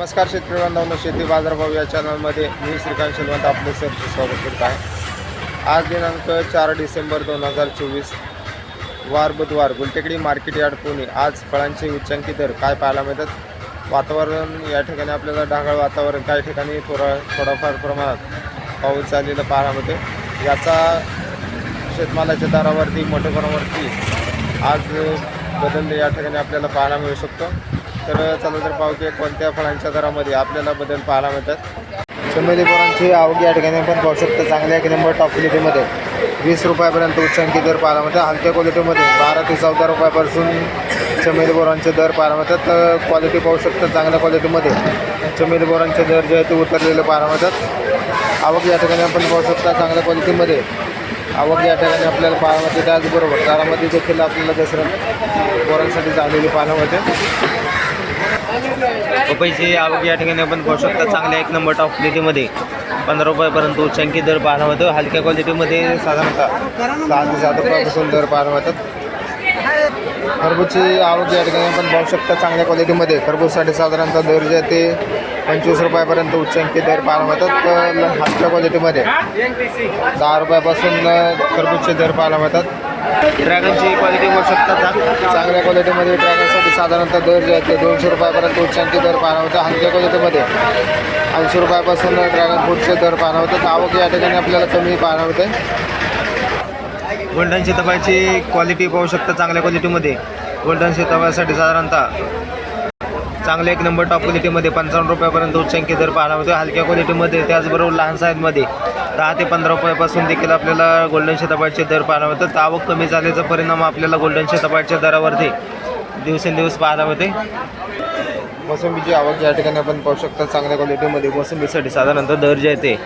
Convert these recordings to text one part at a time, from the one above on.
नमस्कार शेतकरी बांधवांनो शेती बाजारभाव या चॅनलमध्ये मी श्रीकांत शेलवंत आपले सरचे स्वागत करत आहे. आज दिनांक चार डिसेंबर दोन हजार चोवीस वार बुधवार गुलटेकडी मार्केट यार्ड पुणे. आज फळांचे उच्चांकी दर काय पाहायला मिळतात? वातावरण या ठिकाणी आपल्याला ढगाळ वातावरण काही ठिकाणी थोडा थोडाफार प्रमाणात पाऊस झालेला पाहायला मिळते याचा शेतमालाच्या दरावरती मोठ्या प्रमाणावरती आज बदल या ठिकाणी आपल्याला पाहायला मिळू शकतो. तर चला तर पाहू की कोणत्या फळांच्या दरामध्ये आपल्याला बदल पाहायला मिळतात? चमेली फळांची आवक या ठिकाणी आपण पाहू शकतो. चांगल्या एक नंबर टॉप क्वालिटीमध्ये वीस रुपयापर्यंत उच्चांकी दर पाहायला मिळतात. हलक्या क्वालिटीमध्ये बारा ते चौदा रुपयापासून चमेली बोरांचे दर पाहायला मिळतात. तर क्वालिटी पाहू शकतात चांगल्या क्वालिटीमध्ये चमेली बोरांचे दर जे आहे ते उतरलेले पाहायला मिळतात. आवक या ठिकाणी आपण पाहू शकता चांगल्या क्वालिटीमध्ये आवक या ठिकाणी आपल्याला पाहायला मिळते. त्याचबरोबर दारामध्ये देखील आपल्याला दसऱ्या बोरांसाठी चांगलेली पाहायला मिळते. पपईची आवक या ठिकाणी आपण पाहू शकता चांगल्या एक नंबर टॉप क्वालिटीमध्ये पंधरा रुपयापर्यंत उच्चांकी दर पाहायला होतं हलक्या क्वालिटीमध्ये साधारणतः सहा ते सात रुपयापासून दर पाहायला होतात खरबूजची आवक या ठिकाणी आपण पाहू शकता चांगल्या क्वालिटीमध्ये खरबूजसाठी साधारणतः दर जे ते पंचवीस रुपयापर्यंत उच्चांकी दर पाहायला मिळतात तर हलक्या क्वालिटीमध्ये दहा रुपयापासून खरबूजचे दर पाहायला मिळतात. ड्रॅगनची क्वालिटी पाहू शकता चा- चांगल्या क्वालिटीमध्ये ड्रॅगनसाठी साधारणतः दर जे आहे ते दोनशे रुपयापर्यंत उच्चांकी दर पाहायला मिळतात हलक्या क्वालिटीमध्ये ऐंशी रुपयापासून ड्रॅगन फ्रूटचे दर पाहायला मिळतात आवक या ठिकाणी आपल्याला कमी पाहायला मिळते गोल्डन सीताफळाची क्वालिटी पाहू शकता चांगल्या क्वालिटीमध्ये. गोल्डन सीताफळासाठी साधारणतः चांगल्या एक नंबर टॉप क्वालिटीमध्ये पंचावन्न रुपयापर्यंत उच्चांकी दर पाहायला मिळतो हलक्या क्वालिटीमध्ये त्याचबरोबर लहान साईजमध्ये दहा ते पंधरा रुपयापासून देखील आपल्याला गोल्डन शेतापाटचे दर पाहायला मिळतात. आवक कमी झाल्याचा परिणाम आपल्याला गोल्डन शेतापाटच्या दरावरती दिवसेंदिवस पाहायला मिळते. मोसंबीची आवक या ठिकाणी आपण पाहू शकता चांगल्या क्वालिटीमध्ये मोसंबीसाठी साधारणतः दर जे आहे ते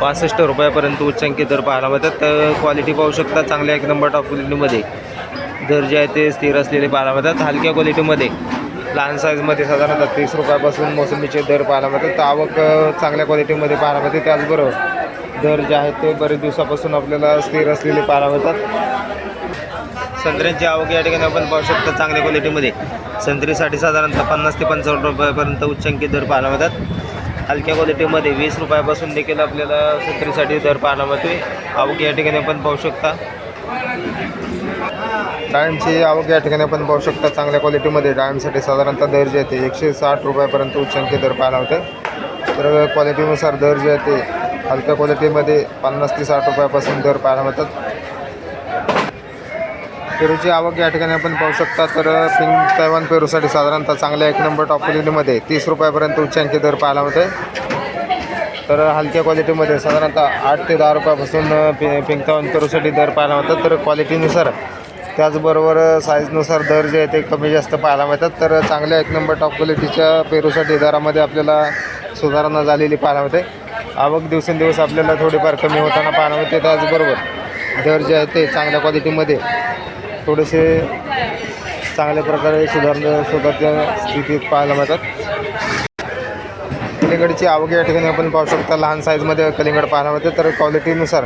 पासष्ट रुपयापर्यंत उच्चांकी दर पाहायला मिळतात. तर क्वालिटी पाहू शकता चांगल्या एक नंबर टॉप क्वालिटीमध्ये दर जे आहे ते स्थिर असलेले पाहायला मिळतात. हलक्या क्वालिटीमध्ये लहान साईजमध्ये साधारणतः तीस रुपयापासून मोसंबीचे दर पाहायला मिळतात. तर आवक चांगल्या क्वालिटीमध्ये पाहायला मिळते. त्याचबरोबर दर जे आहेत ते बरेच दिवसापासून आपल्याला स्थिर असलेले पारावतात संत्र्यांची आवक या ठिकाणी आपण पाहू शकता चांगल्या क्वालिटीमध्ये संत्रीसाठी साधारणतः पन्नास ते पंचावन्न रुपयापर्यंत उच्चांकी दर पाहायला मिळतात. हलक्या क्वालिटीमध्ये वीस रुपयापासून देखील आपल्याला संत्रीसाठी दर पाहायला मिळतोय. आवक या ठिकाणी आपण पाहू शकता. डाळिंबची आवक या ठिकाणी आपण पाहू शकता चांगल्या क्वालिटीमध्ये डाळिंबसाठी साधारणतः दर जे आहे ते एकशे साठ रुपयापर्यंत उच्चांकी दर पाहायला होते तर क्वालिटीनुसार दर जे आहे ते हलक्या क्वालिटीमध्ये पन्नास ते साठ रुपयापासून दर पाहायला मिळतात. पेरूची आवक या ठिकाणी आपण पाहू शकता तर पिंक तैवान पेरूसाठी साधारणतः चांगल्या एक नंबर टॉप क्वालिटीमध्ये तीस रुपयापर्यंत उच्चांकी दर पाहायला मिळते तर हलक्या क्वालिटीमध्ये साधारणतः आठ ते दहा रुपयापासून पि पिंक तैवान पेरूसाठी दर पाहायला मिळतात. तर क्वालिटीनुसार त्याचबरोबर साईजनुसार दर जे आहे ते कमी जास्त पाहायला मिळतात. तर चांगल्या एक नंबर टॉप क्वालिटीच्या पेरूसाठी दरामध्ये आपल्याला सुधारणा झालेली पाहायला मिळते. आवक दिवसेंदिवस आपल्याला थोडेफार कमी होताना पाहायला मिळते. त्याचबरोबर दर जे आहे ते चांगल्या क्वालिटीमध्ये थोडेसे चांगल्या प्रकारे सुधारणा स्वतःच्या स्थितीत पाहायला मिळतात. कलिंगडची आवक या ठिकाणी आपण पाहू शकता. लहान साईजमध्ये कलिंगड पाहायला मिळते. तर क्वालिटीनुसार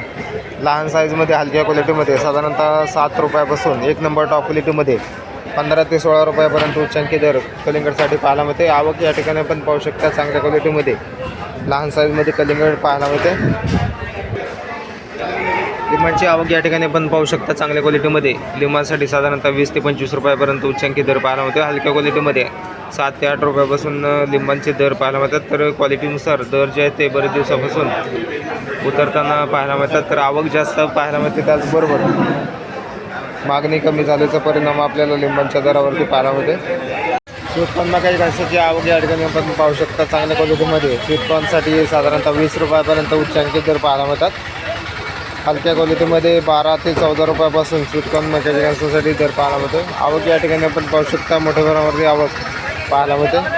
लहान साईजमध्ये हलक्या क्वालिटीमध्ये साधारणतः सात रुपयापासून एक नंबर टॉप क्वालिटीमध्ये पंधरा ते सोळा रुपयापर्यंत उच्चांकी दर कलिंगडसाठी पाहायला मिळते. आवक या ठिकाणी आपण पाहू शकता चांगल्या क्वालिटीमध्ये लहान साईजमध्ये कलिंगड पाहायला मिळते लिंबाची आवक या ठिकाणी पण पाहू शकता चांगल्या क्वालिटीमध्ये लिंबासाठी साधारणतः वीस ते पंचवीस रुपयापर्यंत उच्चांकी दर पाहायला मिळतो हलक्या क्वालिटीमध्ये सात ते आठ रुपयापासून लिंबांचे दर पाहायला मिळतात. तर क्वालिटीनुसार दर जे आहेत ते बरेच दिवसापासून उतरताना पाहायला मिळतात. तर आवक जास्त पाहायला मिळते त्याचबरोबर. मागणी कमी झाल्याचा परिणाम आपल्याला लिंबांच्या दरावरती पाहायला मिळते स्वीटकॉर्न काही घासाची आवक या ठिकाणी आपण पाहू शकता चांगल्या क्वालिटीमध्ये. स्वीटकॉर्नसाठी साधारणतः वीस रुपयापर्यंत उच्चांकी दर पाहायला मिळतात. हलक्या क्वालिटीमध्ये बारा ते चौदा रुपयापासून स्वीटकॉर्न मॅकेजिंग घासासाठी दर पाहायला मिळतो आवक या ठिकाणी आपण पाहू शकता मोठ्या प्रमाणावरती आवक पाहायला मिळते.